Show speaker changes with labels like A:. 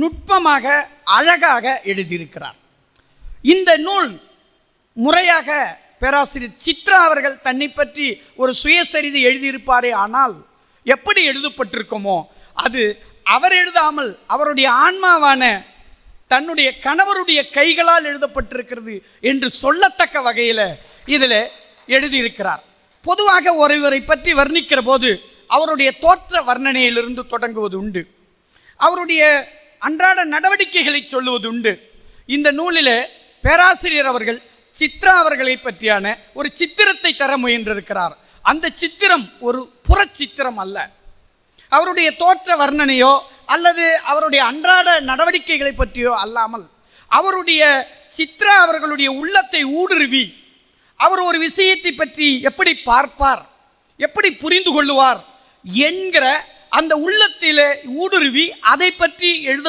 A: நுட்பமாக அழகாக எழுதியிருக்கிறார். இந்த நூல் முறையாக பேராசிரியர் சித்ரா அவர்கள் தன்னை பற்றி ஒரு சுயசரிதை எழுதியிருப்பாரே ஆனால் எப்படி எழுதப்பட்டிருக்குமோ அது அவர் எழுதாமல் அவருடைய ஆன்மாவான தன்னுடைய கணவருடைய கைகளால் எழுதப்பட்டிருக்கிறது என்று சொல்லத்தக்க வகையில் இதில் எழுதியிருக்கிறார். பொதுவாக ஒருவரை பற்றி வர்ணிக்கிற போது அவருடைய தோற்ற வர்ணனையிலிருந்து தொடங்குவது உண்டு. அவருடைய அன்றாட நடவடிக்கைகளை சொல்லுவது உண்டு இந்த நூலிலே பேராசிரியர் அவர்கள் சித்ரா அவர்களை பற்றியான ஒரு சித்திரத்தை தர முயன்றிருக்கிறார். அந்த சித்திரம் ஒரு புறச்சித்திரம் அல்ல. அவருடைய தோற்ற வர்ணனையோ அல்லது அவருடைய அன்றாட நடவடிக்கைகளை பற்றியோ அல்லாமல் அவருடைய சித்ரா அவர்களுடைய உள்ளத்தை ஊடுருவி அவர் ஒரு விஷயத்தை பற்றி எப்படி பார்ப்பார் எப்படி புரிந்து கொள்ளுவார் என்கிற அந்த உள்ளத்திலே ஊடுருவி அதை பற்றி எழுத